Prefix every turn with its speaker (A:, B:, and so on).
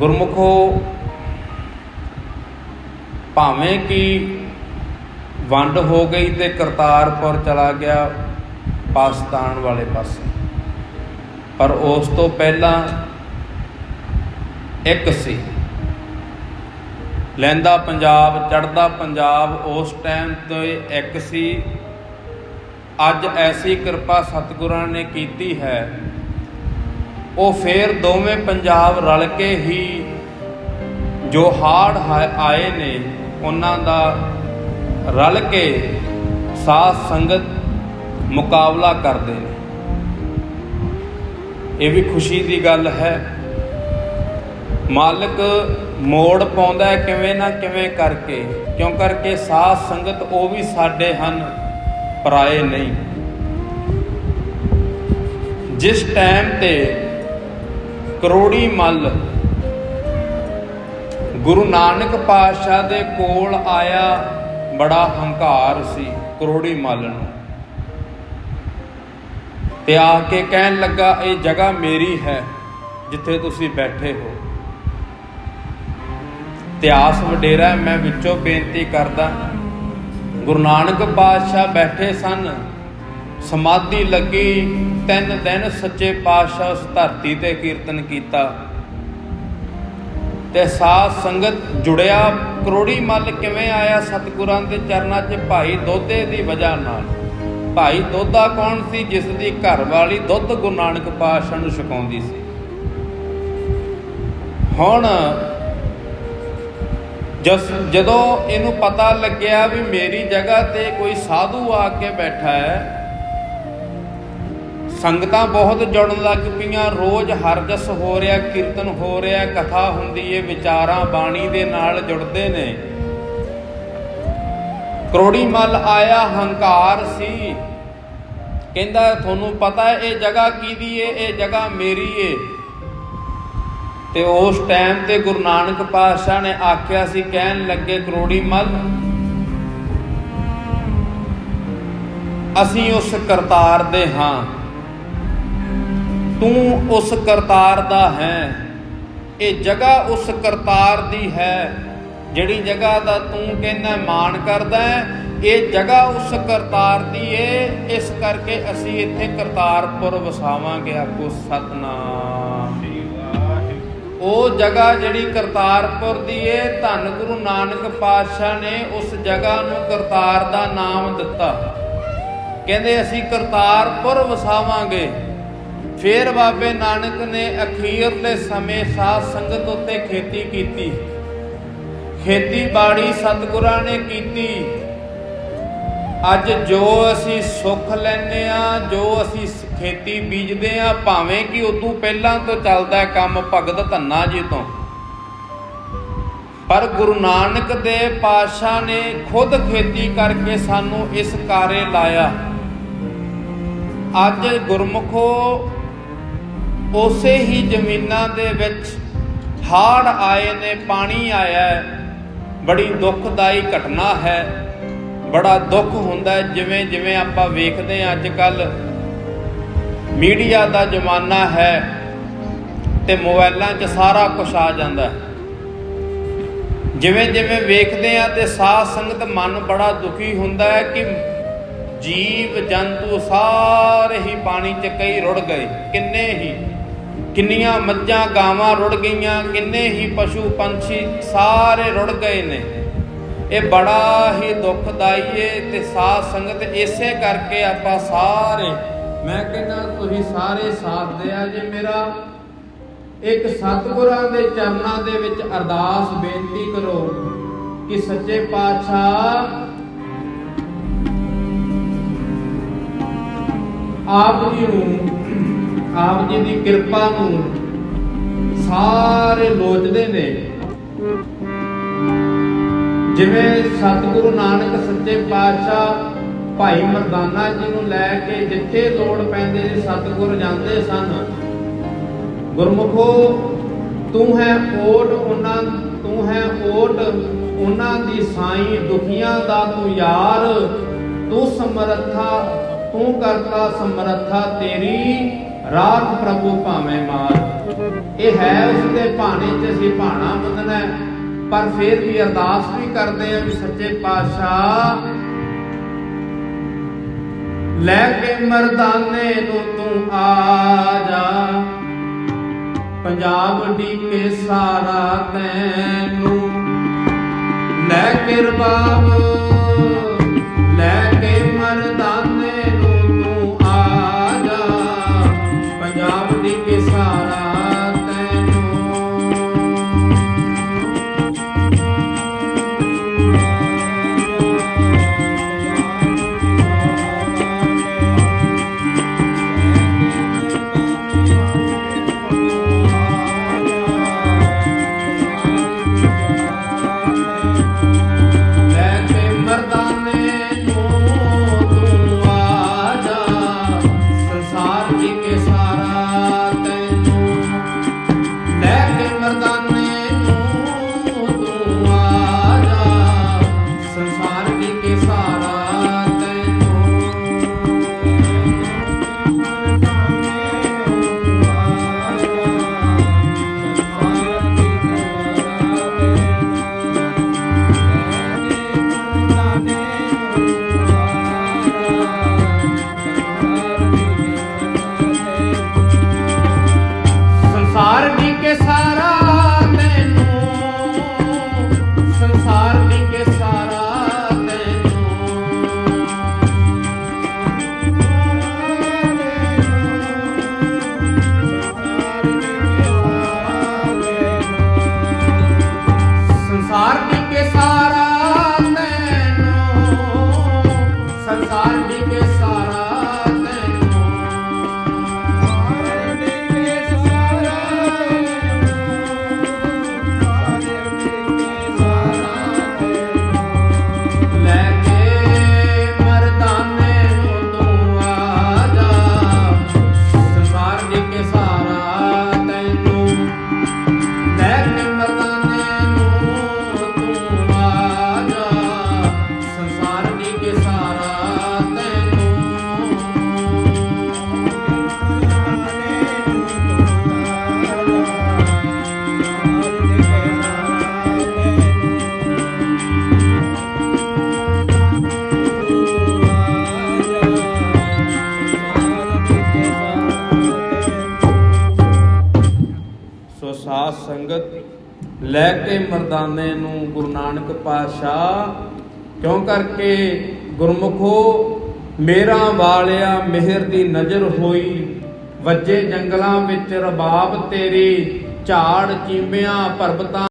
A: ਗੁਰਮੁਖੋ ਭਾਵੇਂ ਕਿ ਵੰਡ ਹੋ ਗਈ ਤੇ ਕਰਤਾਰਪੁਰ ਚਲਾ ਗਿਆ ਪਾਕਿਸਤਾਨ ਵਾਲੇ ਪਾਸੇ, ਪਰ ਉਸ ਤੋਂ ਪਹਿਲਾਂ ਇੱਕ ਸੀ। ਲੈਂਦਾ ਪੰਜਾਬ ਚੜਦਾ ਪੰਜਾਬ ਉਸ ਟਾਈਮ ਤੇ ਇੱਕ ਸੀ। ਅੱਜ ਐਸੀ ਕਿਰਪਾ ਸਤਿਗੁਰਾਂ ਨੇ ਕੀਤੀ ਹੈ ਉਹ ਫੇਰ ਦੋਵੇਂ ਪੰਜਾਬ ਰਲ ਕੇ ਹੀ ਜੋ ਹਾੜ ਆਏ ਨੇ, ਉਹਨਾਂ ਦਾ ਰਲ ਕੇ ਸਾਧ ਸੰਗਤ ਮੁਕਾਬਲਾ ਕਰਦੇ ਨੇ। ਇਹ ਵੀ ਖੁਸ਼ੀ ਦੀ ਗੱਲ ਹੈ। ਮਾਲਕ ਮੋੜ ਪਾਉਂਦਾ ਕਿਵੇਂ ਨਾ ਕਿਵੇਂ ਕਰਕੇ, ਕਿਉਂ ਕਰਕੇ ਸਾਧ ਸੰਗਤ ਉਹ ਵੀ ਸਾਡੇ ਹਨ, ਪਰਾਏ ਨਹੀਂ। ਜਿਸ ਟਾਈਮ ਤੇ ਕਰੋੜੀ ਮੱਲ। ਗੁਰੂ ਨਾਨਕ ਪਾਤਸ਼ਾਹ ਦੇ ਕੋਲ ਆਇਆ, ਬੜਾ ਹੰਕਾਰ ਸੀ ਕਰੋੜੀ ਮੱਲ ਨੂੰ। ਤੇ ਆ ਕੇ ਕਹਿਣ ਲੱਗਾ, ਇਹ ਜਗ੍ਹਾ ਮੇਰੀ ਹੈ, ਜਿੱਥੇ ਤੁਸੀਂ ਬੈਠੇ ਹੋ। ਇਤਿਹਾਸ ਵਡੇਰਾ, ਮੈਂ ਵਿੱਚੋਂ ਬੇਨਤੀ ਕਰਦਾ, ਗੁਰੂ ਨਾਨਕ ਪਾਤਸ਼ਾਹ ਬੈਠੇ ਸਨ, ਸਮਾਧੀ ਲੱਗੀ ਤਿੰਨ ਦਿਨ ਸੱਚੇ ਪਾਤਸ਼ਾਹ ਉਸ ਧਰਤੀ ਤੇ ਕੀਰਤਨ ਕੀਤਾ ਤੇ ਸਾਧ ਸੰਗਤ ਜੁੜਿਆ। ਕਰੋੜੀ ਮੱਲ ਕਿਵੇਂ ਆਇਆ ਸਤਿਗੁਰਾਂ ਦੇ ਚਰਨਾਂ 'ਚ? ਭਾਈ ਦੋਦੇ ਦੀ ਵਜ੍ਹਾ ਨਾਲ। ਭਾਈ ਦੋਦਾ ਕੌਣ ਸੀ? ਜਿਸ ਦੀ ਘਰ ਵਾਲੀ ਦੁੱਧ ਗੁਰੂ ਨਾਨਕ ਪਾਤਸ਼ਾਹ ਨੂੰ ਛਕਾਉਂਦੀ ਸੀ। ਹੁਣ ਜਸ, ਜਦੋਂ ਇਹਨੂੰ ਪਤਾ ਲੱਗਿਆ ਵੀ ਮੇਰੀ ਜਗ੍ਹਾ ਤੇ ਕੋਈ ਸਾਧੂ ਆ ਕੇ ਬੈਠਾ ਹੈ ਸੰਗਤਾਂ ਬਹੁਤ ਜੁੜਨ ਲੱਗ ਪਈਆਂ। ਰੋਜ਼ ਹਰਜਸ ਹੋ ਰਿਹਾ, ਕੀਰਤਨ ਹੋ ਰਿਹਾ, ਕਥਾ ਹੁੰਦੀ ਏ, ਵਿਚਾਰਾਂ ਬਾਣੀ ਦੇ ਨਾਲ ਜੁੜਦੇ ਨੇ। ਕਰੋੜੀ ਮੱਲ ਆਇਆ, ਹੰਕਾਰ ਸੀ। ਕਹਿੰਦਾ, ਤੁਹਾਨੂੰ ਪਤਾ ਇਹ ਜਗ੍ਹਾ ਕਿਹਦੀ ਏ? ਇਹ ਜਗ੍ਹਾ ਮੇਰੀ ਏ। ਤੇ ਉਸ ਟਾਈਮ ਤੇ ਗੁਰੂ ਨਾਨਕ ਪਾਤਸ਼ਾਹ ਨੇ ਆਖਿਆ ਸੀ, ਕਹਿਣ ਲੱਗੇ, ਕਰੋੜੀ ਮੱਲ, ਅਸੀਂ ਉਸ ਕਰਤਾਰ ਦੇ ਹਾਂ। ਤੂੰ ਉਸ ਕਰਤਾਰ ਦਾ ਹੈ। ਇਹ ਜਗ੍ਹਾ ਉਸ ਕਰਤਾਰ ਦੀ ਹੈ। ਜਿਹੜੀ ਜਗ੍ਹਾ ਦਾ ਤੂੰ ਕਹਿੰਦਾ ਮਾਣ ਕਰਦਾ ਇਹ ਜਗ੍ਹਾ ਉਸ ਕਰਤਾਰ ਦੀ ਏ। ਇਸ ਕਰਕੇ ਅਸੀਂ ਇੱਥੇ ਕਰਤਾਰਪੁਰ ਵਸਾਵਾਂਗੇ ਆਪੋ ਸਤਨਾਮ। ਉਹ ਜਗ੍ਹਾ ਜਿਹੜੀ ਕਰਤਾਰਪੁਰ ਦੀ ਏ, ਧੰਨ ਗੁਰੂ ਨਾਨਕ ਪਾਤਸ਼ਾਹ ਨੇ ਉਸ ਜਗ੍ਹਾ ਨੂੰ ਕਰਤਾਰ ਦਾ ਨਾਮ ਦਿੱਤਾ। ਕਹਿੰਦੇ ਅਸੀਂ ਕਰਤਾਰਪੁਰ ਵਸਾਵਾਂਗੇ। ਫਿਰ ਬਾਬੇ ਨਾਨਕ ਨੇ ਅਖੀਰਲੇ ਸਮੇਂ ਸਾਧ ਸੰਗਤ ਉੱਤੇ ਖੇਤੀ ਕੀਤੀ। ਖੇਤੀਬਾੜੀ ਸਤਿਗੁਰਾਂ ਨੇ ਕੀਤੀ। ਅੱਜ ਜੋ ਅਸੀਂ ਸੁੱਖ ਲੈਨੇ ਆ ਜੋ ਅਸੀਂ ਖੇਤੀ ਬੀਜਦੇ ਆ ਭਾਵੇਂ ਕਿ ਉਦੋਂ ਪਹਿਲਾਂ ਤੋਂ ਚੱਲਦਾ ਕੰਮ ਭਗਤ ਧੰਨਾ ਜੀ ਤੋਂ। ਪਰ ਗੁਰੂ ਨਾਨਕ ਦੇ ਪਾਤਸ਼ਾਹ ਨੇ ਖੁਦ ਖੇਤੀ ਕਰਕੇ ਸਾਨੂੰ ਇਸ ਕਾਰੇ ਲਾਇਆ। ਅੱਜ ਗੁਰਮੁਖੋ ਉਸੇ ਹੀ ਜ਼ਮੀਨਾਂ ਦੇ ਵਿੱਚ ਹਾੜ ਆਏ ਨੇ, ਪਾਣੀ ਆਇਆ ਬੜੀ ਦੁਖਦਾਈ ਘਟਨਾ ਹੈ। ਬੜਾ ਦੁੱਖ ਹੁੰਦਾ ਜਿਵੇਂ ਜਿਵੇਂ ਆਪਾਂ ਵੇਖਦੇ ਹਾਂ ਅੱਜ ਕੱਲ ਮੀਡੀਆ ਦਾ ਜ਼ਮਾਨਾ ਹੈ ਤੇ ਮੋਬਾਈਲਾਂ 'ਚ ਸਾਰਾ ਕੁਝ ਆ ਜਾਂਦਾ ਹੈ। ਜਿਵੇਂ ਜਿਵੇਂ ਵੇਖਦੇ ਆ ਤੇ ਸਾਧ ਸੰਗਤ ਮਨ ਬੜਾ ਦੁਖੀ ਹੁੰਦਾ ਹੈ ਕਿ ਜੀਵ ਜੰਤੂ ਸਾਰੇ ਹੀ ਪਾਣੀ 'ਚ ਕਈ ਰੁੜ ਗਏ, ਕਿੰਨੇ ਹੀ। ਕਿੰਨੀਆਂ ਮੱਝਾਂ ਗਾਵਾਂ ਰੁੜ ਗਈਆਂ, ਕਿੰਨੇ ਹੀ ਪਸ਼ੂ ਪੰਛੀ ਸਾਰੇ ਰੁੜ ਗਏ ਨੇ। ਇਹ ਬੜਾ ਹੀ ਦੁਖਦਾਈ ਏ ਤੇ ਸਾਧ ਸੰਗਤ ਇਸੇ ਕਰਕੇ ਆਪਾਂ ਸਾਰੇ, ਮੈਂ ਕਹਿੰਦਾ ਤੁਸੀਂ ਸਾਰੇ ਸਾਥ ਦਿਆ ਜੇ ਮੇਰਾ। ਇੱਕ ਸਤਿਗੁਰਾਂ ਦੇ ਚਰਨਾਂ ਦੇ ਵਿੱਚ ਅਰਦਾਸ ਬੇਨਤੀ ਕਰੋ ਕਿ ਸੱਚੇ ਪਾਤਸ਼ਾਹ ਆਪ ਜੀ ਨੂੰ ਆਪ ਜੀ ਦੀ ਕਿਰਪਾ ਨੂੰ ਸਾਰੇ ਲੋਚਦੇ ਨੇ। ਜਿਵੇਂ ਸਤਿਗੁਰੂ ਨਾਨਕ ਸੱਚੇ ਪਾਤਸ਼ਾਹ ਭਾਈ ਮਰਦਾਨਾ ਜੀ ਨੂੰ ਲੈ ਕੇ ਜਿੱਥੇ ਲੋੜ ਪੈਂਦੇ ਸਤਿਗੁਰ ਜਾਂਦੇ ਸਨ। ਗੁਰਮੁਖੋ, ਤੂੰ ਹੈ ਓਟ ਉਹਨਾਂ, ਤੂੰ ਹੈ ਓਟ ਉਹਨਾਂ ਦੀ ਸਾਈ। ਦੁਖੀਆਂ ਦਾ ਤੂੰ ਯਾਰ, ਤੂੰ ਸਮਰੱਥਾ, ਤੂੰ ਕਰਤਾ ਸਮਰੱਥਾ ਤੇਰੀ। ਰਾਤ ਪ੍ਰਭੂ ਭਾਵੇਂ ਮਾਰ। ਇਹ ਹੈ ਉਸ ਦੇ ਭਾਣੇ 'ਚ ਅਸੀਂ ਭਾਣਾ ਮੰਨਣਾ ਪਰ ਫਿਰ ਵੀ ਅਰਦਾਸ ਵੀ ਕਰਦੇ ਆ ਵੀ ਸੱਚੇ ਪਾਤਸ਼ਾਹ, ਲੈ ਕੇ ਮਰਦਾਨੇ ਨੂੰ ਤੂੰ ਆ ਜਾ। ਪੰਜਾਬ ਡੀਕੇ ਸਾਰਾ ਤੈਨੂੰ, ਲੈ ਕੇ ਰਬਾਬ ਤੈਨੂੰ ਲੈ ਕੇ ਮਰਦਾਨੇ ਨੂੰ ਗੁਰੂ ਨਾਨਕ ਪਾਤਸ਼ਾਹ, ਕਿਉਂ ਕਰਕੇ ਗੁਰਮੁਖੋ, ਮੇਰਾ ਵਾਲਿਆ ਮਿਹਰ ਦੀ ਨਜ਼ਰ ਹੋਈ, ਵੱਜੇ ਜੰਗਲਾਂ ਵਿੱਚ ਰਬਾਬ ਤੇਰੀ, ਝਾੜ ਚੀਮਿਆਂ, ਪਰਬਤਾਂ